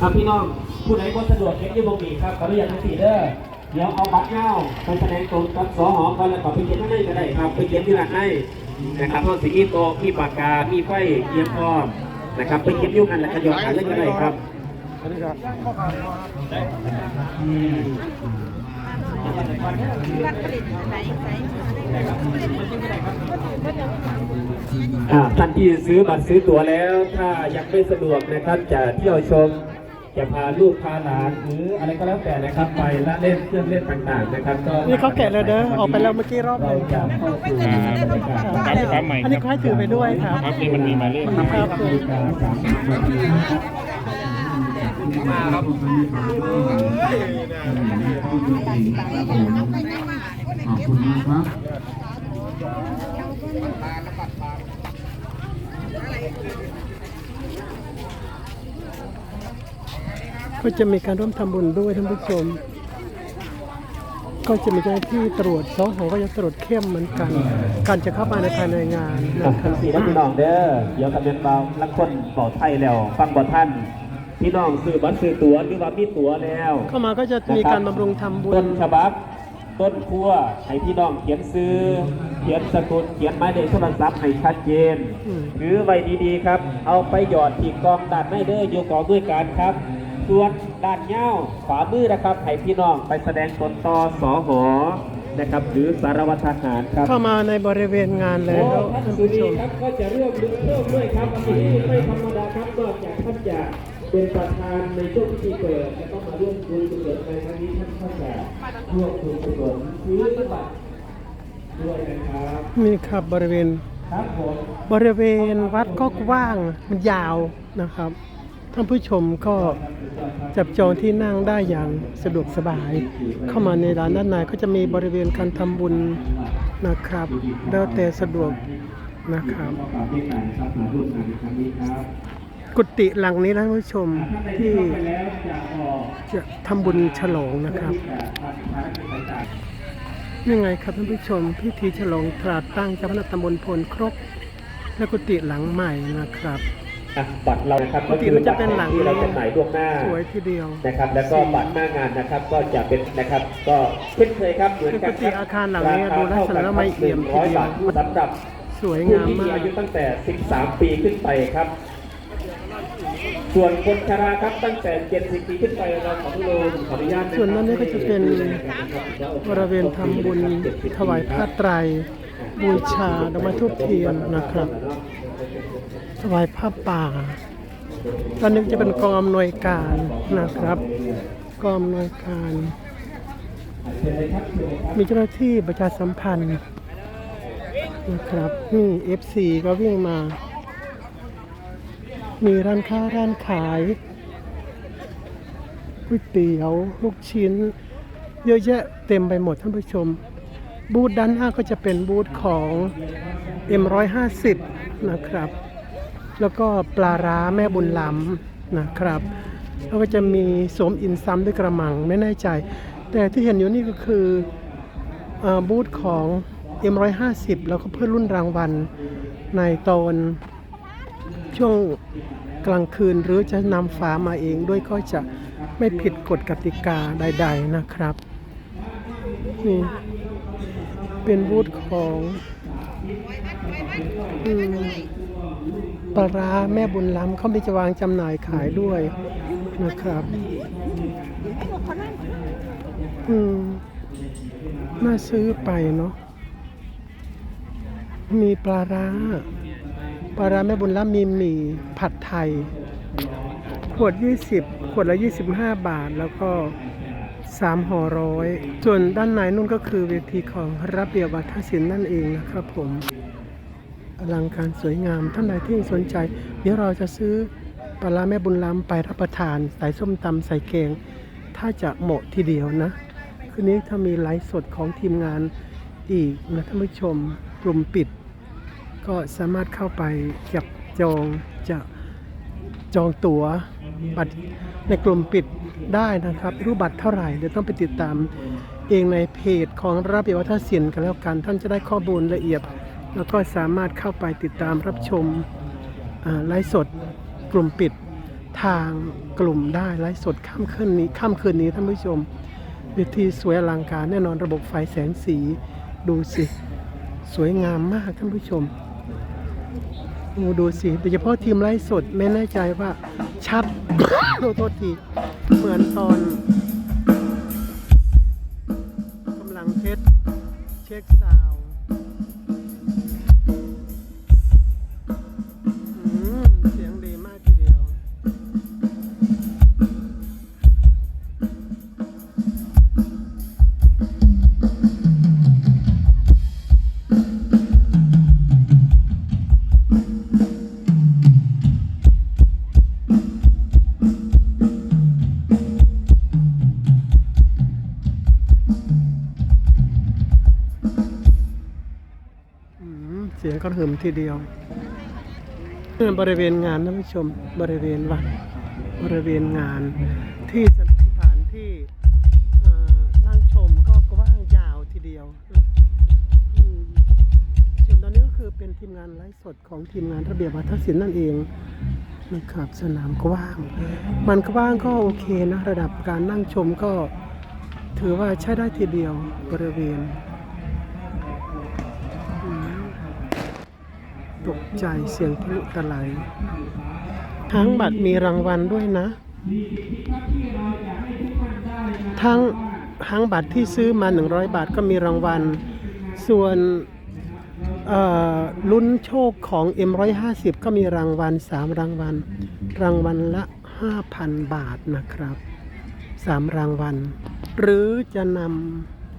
ครับพี่น้องผู้ใดก็สะดวกเก็บยี่บงบีครับขออนุญาตทั้งสี่เด้อเดี๋ยวเอาบัตรเงาไปแสดงตรงกับสหอก่อนแล้วก็ไปเก็บข้างในก็ได้ครับไปเก็บที่ร้านให้นะครับเพราะสิ่งที่โตะมีปากกา มีไฟเยี่ยมพร้อมนะครับไปเก็บอยุ่งกันแล้วก็หยอดกันเล่นก็ได้ครับอันนี้ครับวัดผลิตไหนไหนอ่าท่านที่ซื้อบัตรซื้อตั๋วแล้ว ถ้ายังไม่สะดวกนะครับจะเที่ยวชม จะพาลูกพาหลานหรืออะไรก็แล้วแต่นะครับ ไปละเล่นเครื่องเล่นต่างๆนะครับก็นี่เขาแกะแล้วเด้อออกไปแล้วเมื่อกี้รอบหเรานึงจะเข้าสู่บรรยากาศครับครับใหม่อันนี้เขาให้ถือไปด้วยครับ ครับนี่มันมีหมายเลขครับนาฬิกาสามสิบนาทีนะครับมาครับขอบคุณมากครับ ก็จะมีการร่วมทำบุญด้วยท่านผู้ชม ก็จะมีเจ้าหน้าที่ตรวจสองหอก็จะตรวจเข้มเหมือนกัน การจะเข้ามาในภายในงานนะครัทั้บงสี่ท่านพี่น้องเด้อเดี๋ยวกับเป็นเบาลังคนบอกไทยแล้ว ฟังบทท่านพี่น้องซื้อบัตรซื้อตั๋วหรือว่ามีตั๋วแล้ว เข้ามาก็จะมีการบำรุงทำบุต้ญนฉบับต้นครัวให้พี่น้องเขียนซื้อ เขียนสกุลเขียนหมายเลขโทรศัพท์ให้ชัดเจนอืมหรือไว้ดีๆครับ เอาไปหยอดที่กองด้านไม่เด้ออยู่กองด้วยกันครับ ส่วนด้านเง้าขวามือนะครับให้พี่น้องไปแสดงตนต่อสอหอนะครับหรือสารวัตรทหารครับเข้ามาในบริเวณงานแล้วโอ้ท่านสุผู้นีชมครับก็จะเริ่มลึกเพิ่มด้วยครับวันนี้ไม่ธรรมดาครับนอกจากท่านจะเป็นประธานในช่วงพิธีเปิดและก็มาร่วมคุยกุศลในครั้งนี้ท่านก็จะร่วมคุยกุศลซื้อบัตรด้วยนะครับมีครับบริเวณครับผมบริเวณวัดก็กว้างมันยาวนะครับ ท่านผู้ชมก็จับจองที่นั่งได้อย่างสะดวกสบาย เข้ามาในร้านด้านในก็จะมีบริเวณการทำบุญนะครับแล้วแต่สะดวกนะครับกุฏิหลังนี้นะท่านผู้ชมที่จะทำบุญฉลองนะครับยังไงครับท่านผู้ชมพิธีฉลองตราดตั้งเจ้าพนักตำบลพลครกและกุฏิหลังใหม่นะครับ อะบัตรเรานะครับปกติมันจะเป็นหลังที่เราจะหมายล่วงหน้าสวยทีเดียวนะครับ แล้วก็บัตรหน้างานนะครับ ก็จะเป็นนะครับ ก็เช่นเคยครับเหมือนกันปกติอาคารหลังนี้ดูลักษณะแล้วไม่เอี่ยมทีร้อยเดียวบาทสำหรับสวยผู้งามที่มีมากอายุตั้งแต่ 13 ปีขึ้นไปครับ ส่วนคนชราครับตั้งแต่ 70 ปีขึ้นไปเราขออนุโลมขออนุญาตะครับส่วนนั้นเนี่ยก็จะเป็นบริเวณทำบุญถวายผ้าไตรบูชาดอกไม้ทูบเทียนนะครับ ถวายผ้าป่า ตอนนี้จะเป็นกองอำนวยการนะครับกองอำนวยการ มีเจ้าหน้าที่ประชาสัมพันธ์นะครับนี่ FC ก็วิ่งมา มีร้านค้าร้านขายก๋วยเตี๋ยวลูกชิ้น เยอะแยะเต็มไปหมดท่านผู้ชม บูธด้านหน้าก็จะเป็นบูธของ M150 นะครับ แล้วก็ปลาร้าแม่บุญล้ำนะครับแล้วก็จะมีสมอินซ้ำด้วยกระมังไม่แน่ใจ แต่ที่เห็นอยู่นี่ก็คือออบูธของ M150 แล้วก็เพื่อรุ่นรางวัลในตอนช่วงกลางคืนหรือจะนำฝามาเองด้วยก็จะไม่ผิดกฎกติกาใด ๆนะครับ นี่เป็นบูธของอ ปลาร้าแม่บุญล้ำเขามีจะวางจำหน่ายขายด้วยนะครับ อืมน่าซื้อไปเนาะมีปลาร้า ปลาร้าแม่บุญล้ำมีหมี่ผัดไทย ขวด 20 ขวดละ 25 บาทแล้วก็3ห่อร้อยส่วนด้านในนู่นก็คือเวทีของระเบียบวัฒนศิลป์นั่นเองนะครับผม อลังการสวยงาม ท่านใดที่สนใจ เดี๋ยวเราจะซื้อปลาแม่บุญล้ำไปรับประทาน ใส่ส้มตำใส่แกง ถ้าจะเหมาะทีเดียวนะ คืนนี้ถ้ามีไลฟ์สดของทีมงานอีกนะท่านผู้ชมกลุ่มปิด ก็สามารถเข้าไปจับจองจะจองตั๋วบัตรในกลุ่มปิดได้นะครับ รู้บัตรเท่าไหร่เดี๋ยวต้องไปติดตามเองในเพจของระเบียบวัฒนศิลป์กันแล้วกัน ท่านจะได้ข้อมูลละเอียด แล้วก็สามารถเข้าไปติดตามรับชมไลฟ์สดกลุ่มปิดทางกลุ่มได้ไลฟ์สดค่ำคืนนี้ค่ำคืนนี้ท่านผู้ชมเวทีสวยอลังการแน่นอนระบบไฟแสงสีดูสิสวยงามมากท่านผู้ชมโอ้ดูสิโดยเฉพาะทีมไลฟ์สดไม่แน่ใจว่าชัดโทษโทษทีเหมือนตอนกำลังเทสเช็คซาว เสียงก็หึมทีเดียวนี่บริเวณงานท่านผู้ชมบริเวณวัดบริเวณงานที่สถานที่นั่งชมก็กว้างยาวทีเดียวส่วนตอนนี้ก็คือเป็นทีมงานไลฟ์สดของทีมงานระเบียบวัฒนศิลป์นั่นเองนะครับสนามกว้าง มันกว้างก็โอเคนะ ระดับการนั่งชมก็ถือว่าใช้ได้ทีเดียวบริเวณ ตกใจเสียงพลุตะไลทั้งบัตรมีรางวัลด้วยนะ ทั้งทั้งบัตรที่ซื้อมา 100 บาทก็มีรางวัล ส่วนเอ่อลุ้นโชคของ M150 ก็มีรางวัล 3 รางวัล รางวัลละ 5,000 บาทนะครับ 3 รางวัล หรือจะน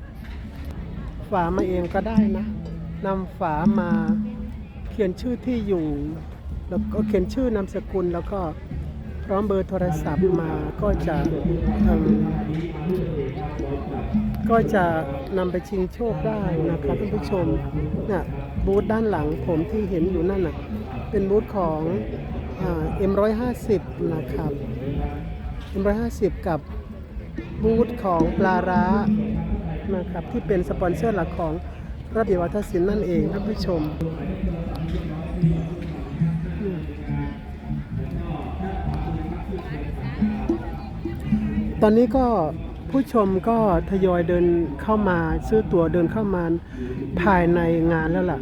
ำฝามาเองก็ได้นะนำฝามา ขียนชื่อที่อยู่ แล้วก็เขียนชื่อนามสกุลแล้วก็พร้อมเบอร์โทรศัพท์มาก็จะเอิ่มก็จะนำไปชิงโชคได้นะครับท่านผู้ชมน่ะบูธด้านหลังผมที่เห็นอยู่นั่นน่ะเป็นบูธของเอ็มร้อยห้าสิบนะครับเอ็มร้อยห้าสิบกับบูธของปลาร้านะครับที่เป็นสปอนเซอร์หลักของ ระเบียบวัฒนศิลป์นั่นเองท่านผู้ชมตอนนี้ก็ผู้ชมก็ทยอยเดินเข้ามาซื้อตั๋วเดินเข้ามาภายในงานแล้วล่ะ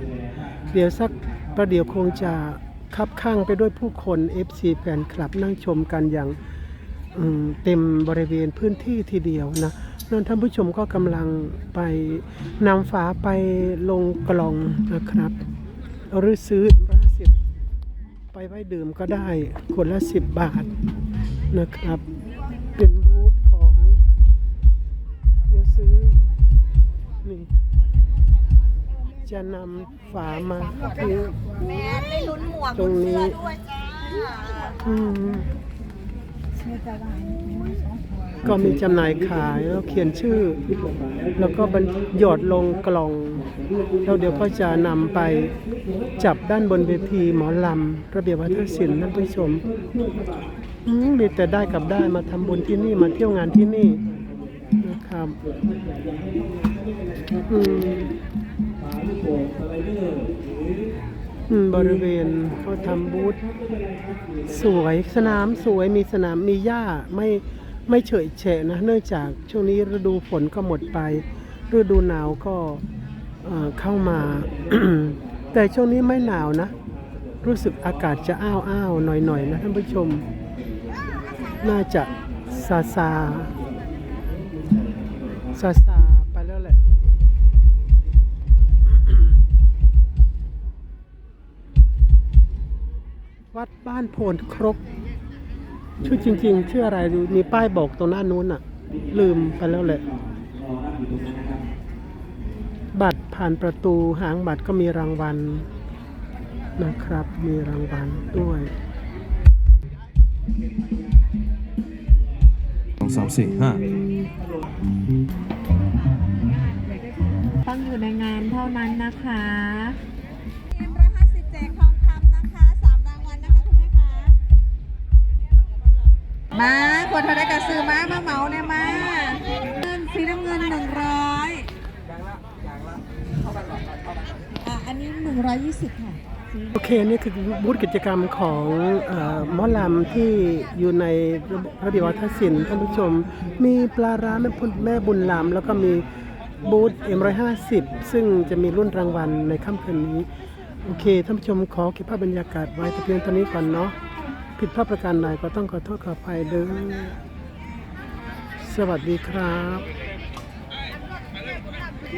เดี๋ยวสักประเดี๋ยวคงจะคับข้างไปด้วยผู้คน FC แฟนคลับนั่งชมกันอย่างเต็มบริเวณพื้นที่ทีเดียวนะ นั่นท่านผู้ชมก็กำลังไปนำฝาไปลงกล่องนะครับ หรือซื้อร้สิบไปไว้ดื่มก็ได้คนละสิบบาทนะครับ เป็นบูธของเดี๋ยวซื้อนี่จะนำฝามาทิ้งแม่ได้ลุ้นหมวกตรงนี้เสื้อด้วยจ้า อืม ก็มีจำหน่ายขายแล้วเขียนชื่อ แล้วก็บรรหยอดลงกล่องแล้วเดี๋ยวก็จะนำไปจับด้านบนเวทีหมอลำระเบียบวัฒนศิลป์ท่านผู้ชมอืมมีแต่ได้กับได้มาทำบุญที่นี่มาเที่ยวงานที่นี่นะครับอืมอืมบริเวณเขาทำบูธสวยสนามสวยมีสนามมีหญ้าไม่ ไม่เฉยเฉะนะ เนื่องจากช่วงนี้ฤดูฝนก็หมดไป ฤดูหนาวก็เเข้ามา แต่ช่วงนี้ไม่หนาวนะ รู้สึกอากาศจะอ้าวอ้าวหน่อยๆนะท่านผู้ชม น่าจะซาซาซาซาไปแล้วแหละวัดบ้านโพนครก ชื่อจริง ๆ ชื่ออะไรดูมีป้ายบอกตรงหน้านู้นอะลืมไปแล้วแหละบัตรผ่านประตูหางบัตรก็มีรางวัลนะครับ มีรางวัลด้วยสองสามสี่ห้าต้องอยู่ในงานเท่านั้นนะคะ มาคนเท่าได้กระซื้อมามาเหมาเนี่ยมาเงินสีน้ำเงินหนึ่งร้อยอะอันนี้หนึ่งร้อยยี่สิบค่ะ โอเคนี่คือบูธกิจกรรมของเอ่อหมอลำที่อยู่ในระเบียบวัฒนศิลป์ท่านผู้ชม มีปลาร้าแม่พุนแม่บุญลำแล้วก็มีบูธ M150 ซึ่งจะมีรุ่นรางวัลในค่ำคืนนี้ โอเคท่านผู้ชมขอเก็บภาพบรรยากาศไว้แต่เพียงเท่านี้ก่อนเนาะ ผิดพลาดประการใดก็ต้องขอโทษขออภัยเด้อสวัสดีครับ